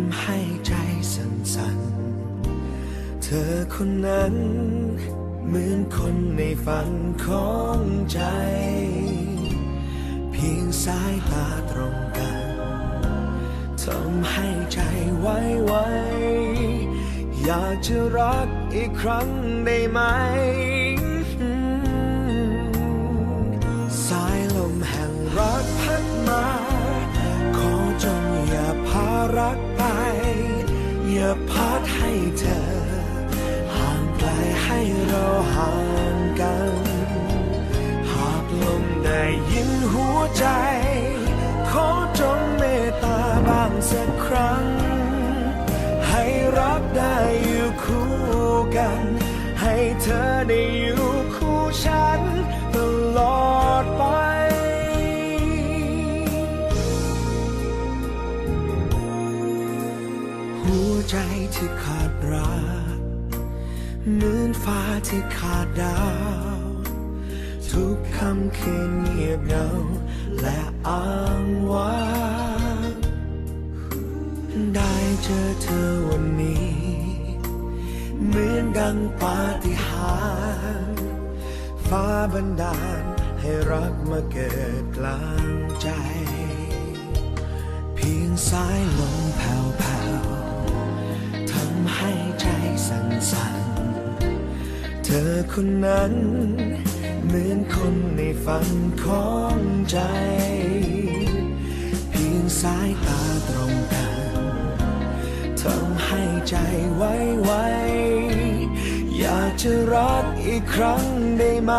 ำให้ใจสั่นๆ เธอคนนั้น เหมือนคนในฝันของใจ เพียงสายตาตรงกันทำให้ใจไว้ไวอยากจะรักอีกครั้งได้ไหม เธอได้อยู่คู่ฉันตลอดไป หัวใจที่ขาดรักเหมือนฟ้าที่ขาดดาว ทุกคำคืนเงียบเหงาและอ้างว้างได้เจอเธอวันนี้ ดังปาฏิหาริย์ฟ้าบันดาลให้รักมาเกิดกลางใจ เพียงสายลมแผ่วๆทำให้ใจสั่นๆ เธอคนนั้น เหมือนคนในฝันของใจ เพียงสายตาตรงกันทำให้ใจไว้ไวอยากจะรักอีกครั้งได้ไหม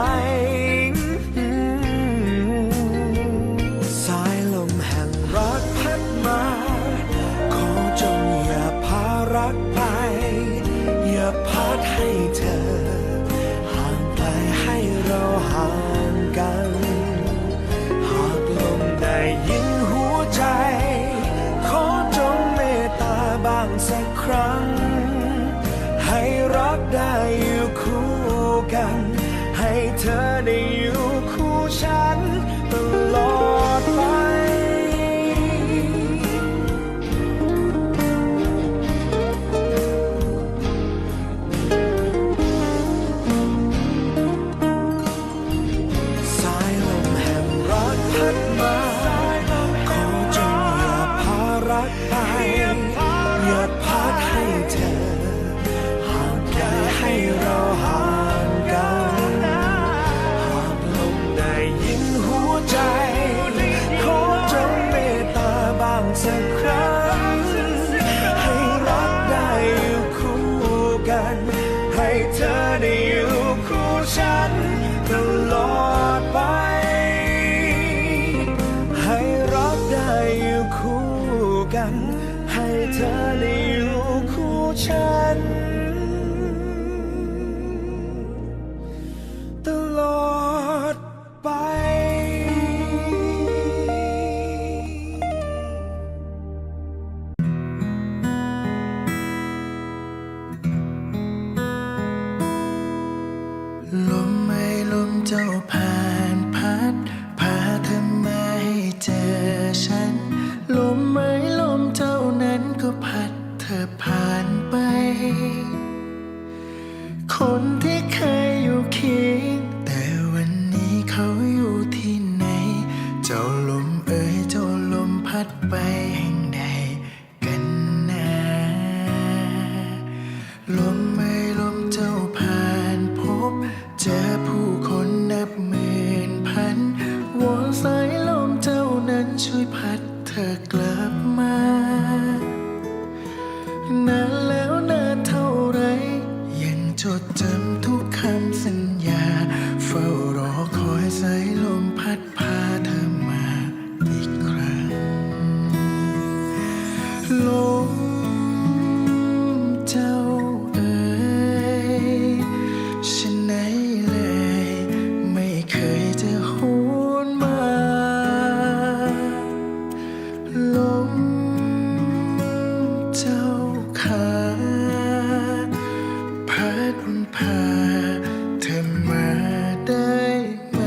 บ้า คนที่เคยอยู่เคียง แต่วันนี้เขาอยู่ที่ไหน เจ้าลมเอ่ยเจ้าลมพัดไปแห่งใดกันนะลมไม่ลมเจ้าผ่านพบ เจอผู้คนนับหมื่นพันวอนสายลมเจ้านั้นช่วยพัดเธอกลับมานาน ลมเจ้าเอ๋ยฉันไหนเลย ไม่เคยจะหวนมาลมเจ้าขาพัดพาเธอมาได้ไหม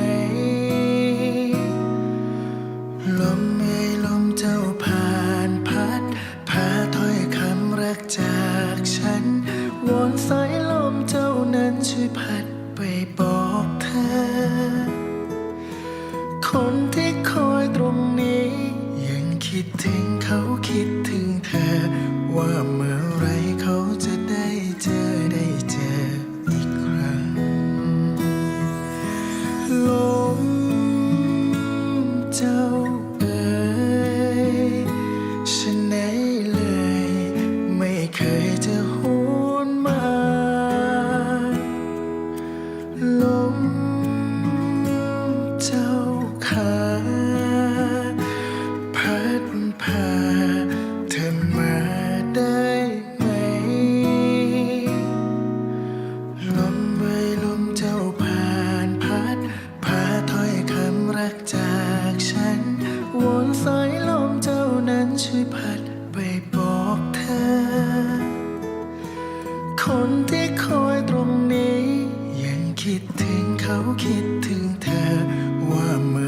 ลมเอ่ยลมเจ้า รงนี้ ยังคิดถึงเขาคิดถึงเธอ ว่าเมื่อไรเขาจะได้เจอได้เจออีกครั้งลมเจ้า เขาคิดถึงเธอว่าเมื่อ